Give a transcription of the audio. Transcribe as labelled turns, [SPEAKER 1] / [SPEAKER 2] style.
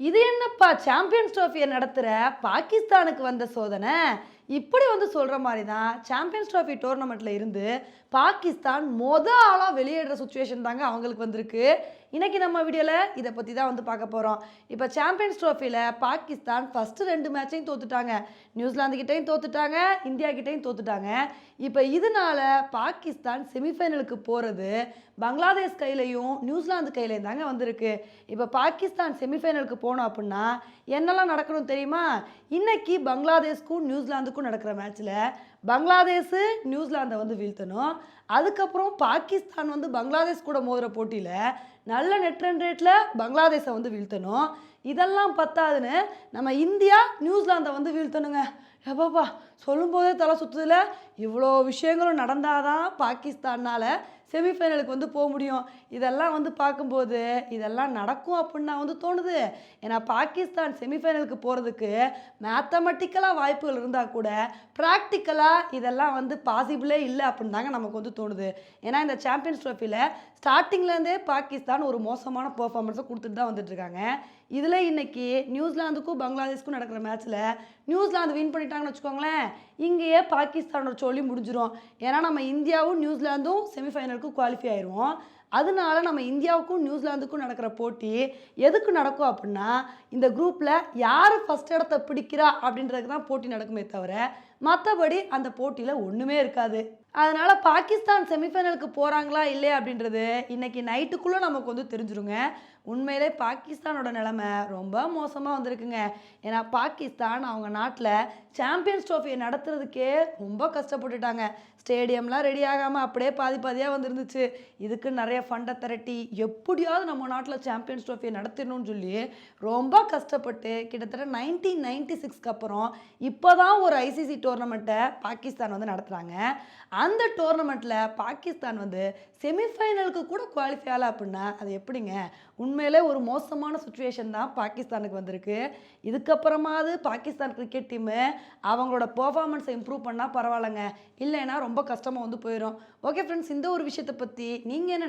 [SPEAKER 1] இது என்னப்பா சாம்பியன்ஸ் ட்ரோஃபியை நடத்துகிற பாகிஸ்தானுக்கு வந்த சோதனை? இப்படி வந்து சொல்கிற மாதிரி தான் சாம்பியன்ஸ் ட்ரோஃபி டோர்னமெண்ட்டில் இருந்து பாகிஸ்தான் மொத ஆளாக வெளியேற சுச்சுவேஷன் தாங்க அவங்களுக்கு வந்திருக்கு. இன்றைக்கி நம்ம வீடியோவில் இதை பற்றி தான் வந்து பார்க்க போகிறோம் இப்போ சாம்பியன்ஸ் ட்ரோஃபியில் பாகிஸ்தான் ஃபஸ்ட்டு ரெண்டு மேட்சையும் தோத்துட்டாங்க. நியூசிலாந்து கிட்டேயும் தோத்துட்டாங்க இந்தியா கிட்டேயும் தோத்துட்டாங்க. இப்போ இதனால பாகிஸ்தான் செமிஃபைனலுக்கு போகிறது பங்களாதேஷ் கையிலையும் நியூசிலாந்து கையிலையும் தாங்க வந்திருக்கு. இப்போ பாகிஸ்தான் செமிஃபைனலுக்கு போனோம் அப்படின்னா என்னெல்லாம் நடக்கணும் தெரியுமா? இன்றைக்கி பங்களாதேஷ்க்கும் நியூசிலாந்துக்கும் நடக்கிற மேட்ச்சில் பங்களாதேஷ் நியூசிலாந்தை வந்து வீழ்த்தணும். அதுக்கப்புறம் பாகிஸ்தான் வந்து பங்களாதேஷ் கூட மோதுகிற போட்டியில் நல்ல நெட் ரன் ரேட்டில் பங்களாதேஷை வந்து வீழ்த்தணும். இதெல்லாம் பத்தாதுன்னு நம்ம இந்தியா நியூசிலாந்தை வந்து வீழ்த்தணுங்க. எப்பப்பா சொல்லும்போதே தலை சுற்றுதில் இவ்வளோ விஷயங்களும் நடந்தாதான் பாகிஸ்தானால் செமிஃபைனலுக்கு வந்து போக முடியும். இதெல்லாம் வந்து பார்க்கும்போது இதெல்லாம் நடக்கும் அப்படின்னு நான் வந்து தோணுது. ஏன்னா பாகிஸ்தான் செமிஃபைனலுக்கு போகிறதுக்கு மேத்தமெட்டிக்கலாக வாய்ப்புகள் இருந்தால் கூட ப்ராக்டிக்கலாக இதெல்லாம் வந்து பாசிபிளே இல்லை அப்படின்னு தாங்க நமக்கு வந்து தோணுது. ஏன்னா இந்த சாம்பியன்ஸ் ட்ரோஃபியில் ஸ்டார்டிங்லேருந்தே பாகிஸ்தான் ஒரு மோசமான பெர்ஃபார்மன்ஸை கொடுத்துட்டு தான் வந்துட்டுருக்காங்க. இதில் இன்னைக்கு நியூசிலாந்துக்கும் பங்களாதேஷ்க்கும் நடக்கிற மேட்ச்சில் நியூசிலாந்து வின் பண்ணிட்டாங்கன்னு வச்சுக்கோங்களேன் இங்கேயே பாகிஸ்தானோட சொல்லி முடிஞ்சிரும். ஏன்னா நம்ம இந்தியாவும் நியூசிலாந்தும் செமிஃபைனலுக்கு குவாலிஃபை ஆயிடுவோம் அதனால நம்ம இந்தியாவுக்கும் நியூசிலாந்துக்கும் நடக்கிற போட்டி எதுக்கு நடக்கும் அப்படின்னா இந்த குரூப்பில் யார் ஃபஸ்ட் இடத்த பிடிக்கிறா அப்படின்றதுக்கு தான் போட்டி நடக்குமே தவிர மற்றபடி அந்த போட்டியில் ஒன்றுமே இருக்காது. அதனால் பாகிஸ்தான் செமிஃபைனலுக்கு போகிறாங்களா இல்லையா அப்படின்றது இன்னைக்கு நைட்டுக்குள்ளே நமக்கு வந்து தெரிஞ்சிருங்க. உண்மையிலே பாகிஸ்தானோட நிலமை ரொம்ப மோசமாக வந்திருக்குங்க. ஏன்னா பாகிஸ்தான் அவங்க நாட்டில் சாம்பியன்ஸ் ட்ரோஃபியை நடத்துறதுக்கே ரொம்ப கஷ்டப்பட்டுட்டாங்க. ஸ்டேடியம்லாம் ரெடி ஆகாமல் அப்படியே பாதி பாதியாக வந்துருந்துச்சு. இதுக்கு நிறைய ஃபண்டை திரட்டி எப்படியாவது நம்ம நாட்டில் சாம்பியன்ஸ் ட்ரோஃபியை நடத்திடணும்னு சொல்லி ரொம்ப கஷ்டப்பட்டு கிட்டத்தட்ட நைன்டீன் நைன்டி சிக்ஸ்க்கு அப்புறம் இப்போ தான் ஒரு ஐசிசி டோர்னமெண்ட்டை பாகிஸ்தான் வந்து நடத்துகிறாங்க அந்த டோர்னமெண்ட்டில் பாகிஸ்தான் வந்து செமிஃபைனலுக்கு கூட குவாலிஃபை ஆகலை அப்படின்னா அது எப்படிங்க? உண்மையிலே ஒரு மோசமான சுச்சுவேஷன் தான் பாகிஸ்தானுக்கு வந்திருக்கு. இதுக்கப்புறமாவது பாகிஸ்தான் கிரிக்கெட் டீமு அவங்களோட பர்ஃபார்மன்ஸை இம்ப்ரூவ் பண்ணால் பரவாயில்லைங்க. இல்லைன்னா ரொம்ப கஷ்டமாக வந்து போயிடும் ஓகே ஃப்ரெண்ட்ஸ் இந்த ஒரு விஷயத்தை பற்றி நீங்கள் என்ன